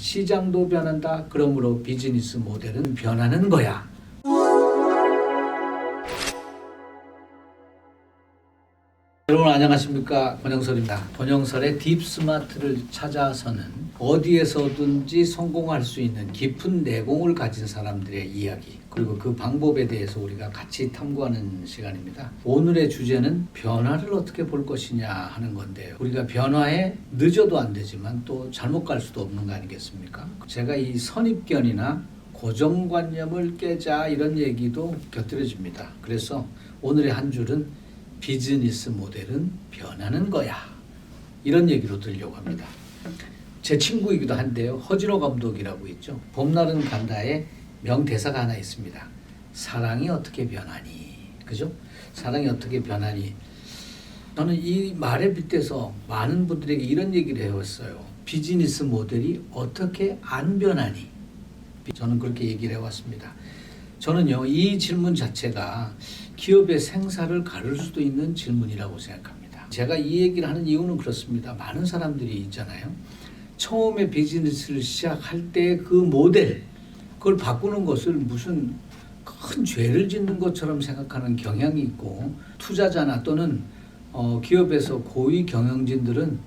시장도 변한다. 그러므로 비즈니스 모델은 변하는 거야. 여러분 안녕하십니까 권영설입니다. 권영설의 딥스마트를 찾아서는 어디에서든지 성공할 수 있는 깊은 내공을 가진 사람들의 이야기 그리고 그 방법에 대해서 우리가 같이 탐구하는 시간입니다. 오늘의 주제는 변화를 어떻게 볼 것이냐 하는 건데요. 우리가 변화에 늦어도 안 되지만 또 잘못 갈 수도 없는 거 아니겠습니까? 제가 이 선입견이나 고정관념을 깨자 이런 얘기도 곁들여집니다. 그래서 오늘의 한 줄은 비즈니스 모델은 변하는 거야. 이런 얘기로 들려고 합니다. 제 친구이기도 한데요. 허진호 감독이라고 있죠. 봄날은 간다에 명대사가 하나 있습니다. 사랑이 어떻게 변하니? 그죠? 사랑이 어떻게 변하니? 저는 이 말에 빗대서 많은 분들에게 이런 얘기를 해왔어요. 비즈니스 모델이 어떻게 안 변하니? 저는 그렇게 얘기를 해왔습니다. 저는요, 이 질문 자체가 기업의 생사를 가를 수도 있는 질문이라고 생각합니다. 제가 이 얘기를 하는 이유는 그렇습니다. 많은 사람들이 있잖아요. 처음에 비즈니스를 시작할 때 그 모델, 그걸 바꾸는 것을 무슨 큰 죄를 짓는 것처럼 생각하는 경향이 있고, 투자자나 또는 어, 기업에서 고위 경영진들은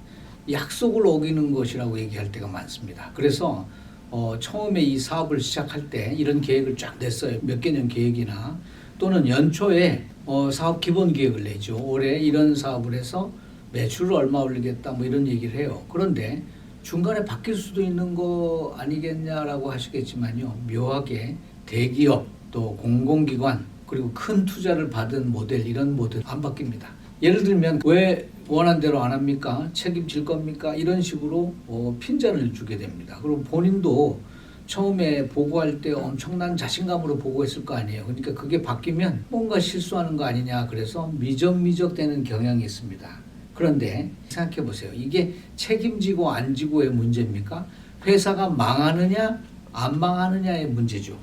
약속을 어기는 것이라고 얘기할 때가 많습니다. 그래서 어, 처음에 이 사업을 시작할 때 이런 계획을 쫙 냈어요. 몇 개년 계획이나 또는 연초에 어, 사업 기본 계획을 내죠. 올해 이런 사업을 해서 매출을 얼마 올리겠다 뭐 이런 얘기를 해요. 그런데 중간에 바뀔 수도 있는 거 아니겠냐라고 하시겠지만요. 묘하게 대기업 또 공공기관 그리고 큰 투자를 받은 모델 이런 모델 안 바뀝니다. 예를 들면 왜 원한 대로 안 합니까? 책임질 겁니까? 이런 식으로 어, 핀잔을 주게 됩니다. 그리고 본인도 처음에 보고할 때 엄청난 자신감으로 보고했을 거 아니에요. 그러니까 그게 바뀌면 뭔가 실수하는 거 아니냐. 그래서 미적미적 되는 경향이 있습니다. 그런데 생각해 보세요. 이게 책임지고 안 지고의 문제입니까? 회사가 망하느냐, 안 망하느냐의 문제죠.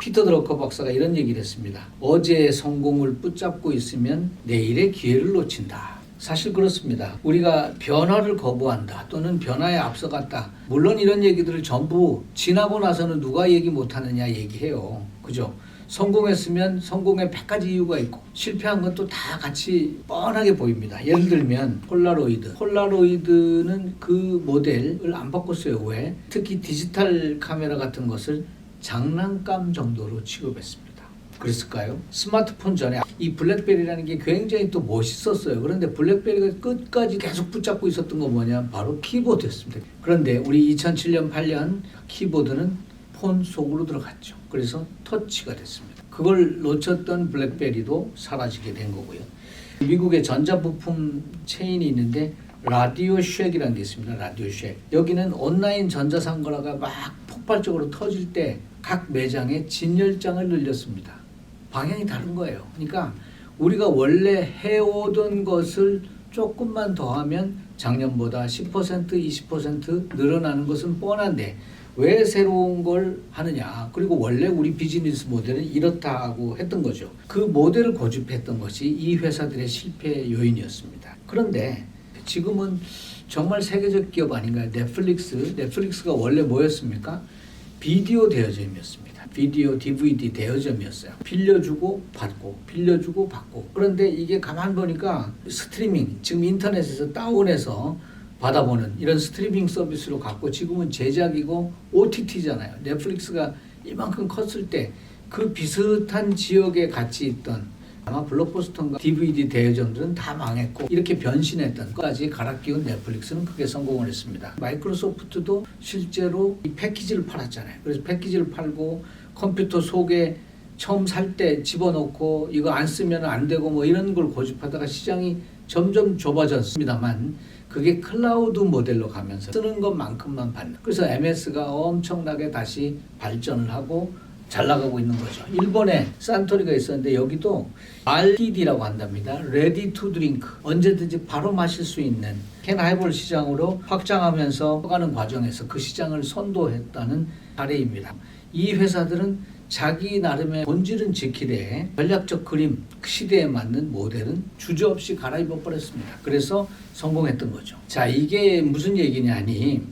피터 드러커 박사가 이런 얘기를 했습니다. 어제의 성공을 붙잡고 있으면 내일의 기회를 놓친다. 사실 그렇습니다. 우리가 변화를 거부한다 또는 변화에 앞서갔다. 물론 이런 얘기들을 전부 지나고 나서는 누가 얘기 못하느냐 얘기해요. 그죠? 성공했으면 성공의 100가지 이유가 있고 실패한 건 또 다 같이 뻔하게 보입니다. 예를 들면 폴라로이드. 폴라로이드는 그 모델을 안 바꿨어요. 왜? 특히 디지털 카메라 같은 것을 장난감 정도로 취급했습니다. 그랬을까요? 스마트폰 전에 이 블랙베리라는 게 굉장히 또 멋있었어요. 그런데 블랙베리가 끝까지 계속 붙잡고 있었던 건 뭐냐? 바로 키보드였습니다. 그런데 우리 2007년, 8년 키보드는 폰 속으로 들어갔죠. 그래서 터치가 됐습니다. 그걸 놓쳤던 블랙베리도 사라지게 된 거고요. 미국의 전자부품 체인이 있는데 라디오 쉑이라는 게 있습니다. 라디오 쉑. 여기는 온라인 전자상거래가 막 폭발적으로 터질 때 각 매장에 진열장을 늘렸습니다. 방향이 다른 거예요. 그러니까 우리가 원래 해오던 것을 조금만 더 하면 작년보다 10% 20% 늘어나는 것은 뻔한데 왜 새로운 걸 하느냐. 그리고 원래 우리 비즈니스 모델은 이렇다고 했던 거죠. 그 모델을 고집했던 것이 이 회사들의 실패 요인이었습니다. 그런데 지금은 정말 세계적 기업 아닌가요? 넷플릭스. 넷플릭스가 원래 뭐였습니까? 비디오 대여점이었습니다. 비디오 DVD 대여점이었어요. 빌려주고 받고 빌려주고 받고. 그런데 이게 가만 보니까 스트리밍 지금 인터넷에서 다운해서 받아보는 이런 스트리밍 서비스로 갖고 지금은 제작이고 OTT잖아요. 넷플릭스가 이만큼 컸을 때 그 비슷한 지역에 같이 있던 아마 블록버스터인가 DVD 대여점들은 다 망했고 이렇게 변신했던 것까지 갈아 끼운 넷플릭스는 크게 성공을 했습니다. 마이크로소프트도 실제로 이 패키지를 팔았잖아요. 그래서 패키지를 팔고 컴퓨터 속에 처음 살 때 집어넣고 이거 안 쓰면 안 되고 뭐 이런 걸 고집하다가 시장이 점점 좁아졌습니다만 그게 클라우드 모델로 가면서 쓰는 것만큼만 받는. 그래서 MS가 엄청나게 다시 발전을 하고 잘 나가고 있는 거죠. 일본에 산토리가 있었는데 여기도 RTD라고 한답니다. Ready to drink. 언제든지 바로 마실 수 있는 캔 하이볼 시장으로 확장하면서 가는 과정에서 그 시장을 선도했다는 사례입니다. 이 회사들은 자기 나름의 본질은 지키되 전략적 그림, 그 시대에 맞는 모델은 주저없이 갈아입어 버렸습니다. 그래서 성공했던 거죠. 자, 이게 무슨 얘기냐니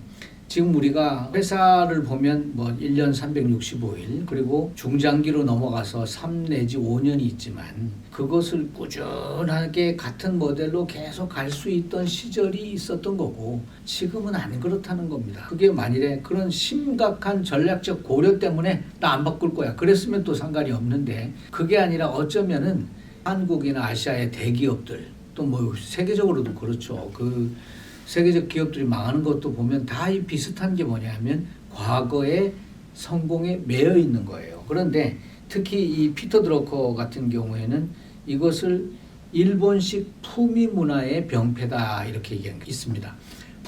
지금 우리가 회사를 보면 뭐 1년 365일 그리고 중장기로 넘어가서 3 내지 5년이 있지만 그것을 꾸준하게 같은 모델로 계속 갈 수 있던 시절이 있었던 거고 지금은 안 그렇다는 겁니다. 그게 만일에 그런 심각한 전략적 고려 때문에 나 안 바꿀 거야. 그랬으면 또 상관이 없는데 그게 아니라 어쩌면은 한국이나 아시아의 대기업들 또 뭐 세계적으로도 그렇죠. 그 세계적 기업들이 망하는 것도 보면 다 이 비슷한 게 뭐냐면 과거의 성공에 매여 있는 거예요. 그런데 특히 이 피터 드러커 같은 경우에는 이것을 일본식 품위 문화의 병폐다 이렇게 얘기한 게 있습니다.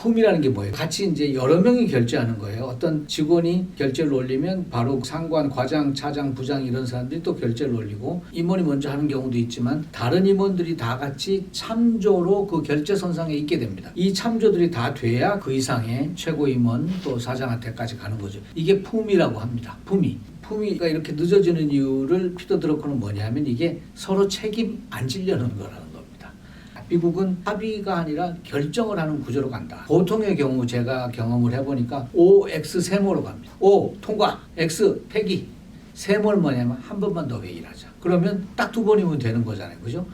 품이라는 게 뭐예요? 같이 이제 여러 명이 결제하는 거예요. 어떤 직원이 결제를 올리면 바로 상관, 과장, 차장, 부장 이런 사람들이 또 결제를 올리고 임원이 먼저 하는 경우도 있지만 다른 임원들이 다 같이 참조로 그 결제 선상에 있게 됩니다. 이 참조들이 다 돼야 그 이상의 최고 임원 또 사장한테까지 가는 거죠. 이게 품이라고 합니다. 품위. 품위가 이렇게 늦어지는 이유를 피터 드러커는 뭐냐면 이게 서로 책임 안 거라는 겁니다. 미국은 합의가 아니라 결정을 하는 구조로 간다. 보통의 경우 제가 경험을 해보니까 OX 세모로 갑니다. O 통과, X 폐기. 세모는 뭐냐면 한 번만 더 회의를 하자. 그러면 딱 두 번이면 되는 거잖아요. 그죠?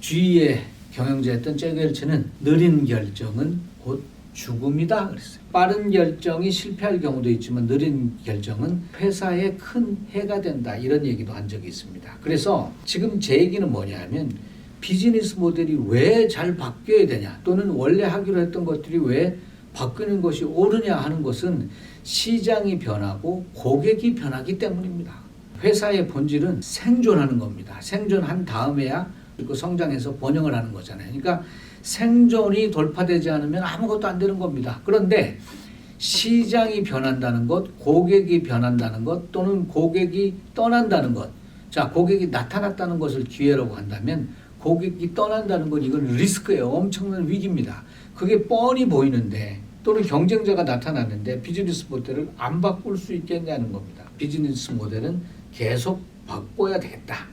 주위의 경영자였던 잭웰치는 느린 결정은 곧 죽음이다 그랬어요. 빠른 결정이 실패할 경우도 있지만 느린 결정은 회사에 큰 해가 된다 이런 얘기도 한 적이 있습니다. 그래서 지금 제 얘기는 뭐냐면 비즈니스 모델이 왜 잘 바뀌어야 되냐 또는 원래 하기로 했던 것들이 왜 바뀌는 것이 옳으냐 하는 것은 시장이 변하고 고객이 변하기 때문입니다. 회사의 본질은 생존하는 겁니다. 생존한 다음에야 그 성장해서 번영을 하는 거잖아요. 그러니까 생존이 돌파되지 않으면 아무것도 안 되는 겁니다. 그런데 시장이 변한다는 것, 고객이 변한다는 것, 또는 고객이 떠난다는 것. 자, 고객이 나타났다는 것을 기회라고 한다면 고객이 떠난다는 건 이건 리스크예요. 엄청난 위기입니다. 그게 뻔히 보이는데 또는 경쟁자가 나타났는데 비즈니스 모델을 안 바꿀 수 있겠냐는 겁니다. 비즈니스 모델은 계속 바꿔야 되겠다.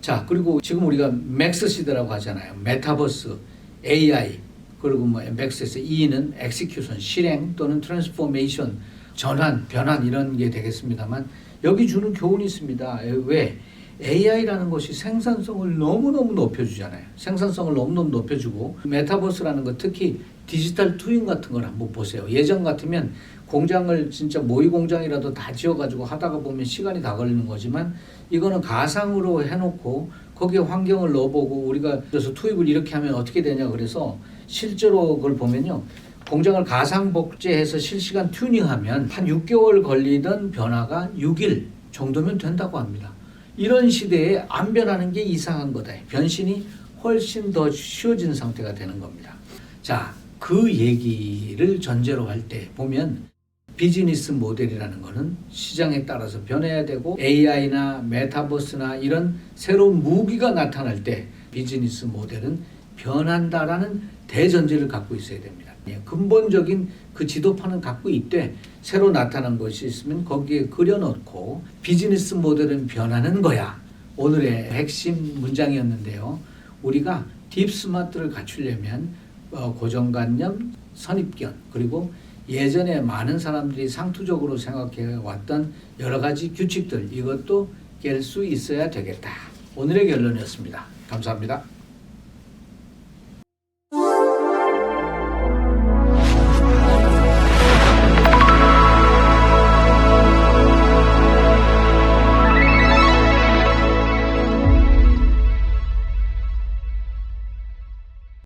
자, 그리고 지금 우리가 맥스 시대라고 하잖아요. 메타버스, AI, 그리고 뭐 맥스에서 E는 엑시큐션, 실행 또는 트랜스포메이션, 전환, 변환 이런 게 되겠습니다만 여기 주는 교훈이 있습니다. 왜? AI라는 것이 생산성을 너무너무 높여주잖아요. 생산성을 너무너무 높여주고 메타버스라는 것 특히 디지털 트윈 같은 걸 한번 보세요. 예전 같으면 공장을 진짜 모의 공장이라도 다 지어가지고 하다가 보면 시간이 다 걸리는 거지만 이거는 가상으로 해놓고 거기에 환경을 넣어보고 우리가 그래서 투입을 이렇게 하면 어떻게 되냐 그래서 실제로 그걸 보면요. 공장을 가상 복제해서 실시간 튜닝하면 한 6개월 걸리던 변화가 6일 정도면 된다고 합니다. 이런 시대에 안 변하는 게 이상한 거다. 변신이 훨씬 더 쉬워진 상태가 되는 겁니다. 자, 그 얘기를 전제로 할 때 보면 비즈니스 모델이라는 거는 시장에 따라서 변해야 되고 AI나 메타버스나 이런 새로운 무기가 나타날 때 비즈니스 모델은 변한다라는 대전제를 갖고 있어야 됩니다. 예, 근본적인 그 지도판은 갖고 있되 새로 나타난 것이 있으면 거기에 그려놓고 비즈니스 모델은 변하는 거야. 오늘의 핵심 문장이었는데요. 우리가 딥 스마트를 갖추려면 어, 고정관념, 선입견 그리고 예전에 많은 사람들이 상투적으로 생각해 왔던 여러 가지 규칙들 이것도 깰 수 있어야 되겠다. 오늘의 결론이었습니다. 감사합니다.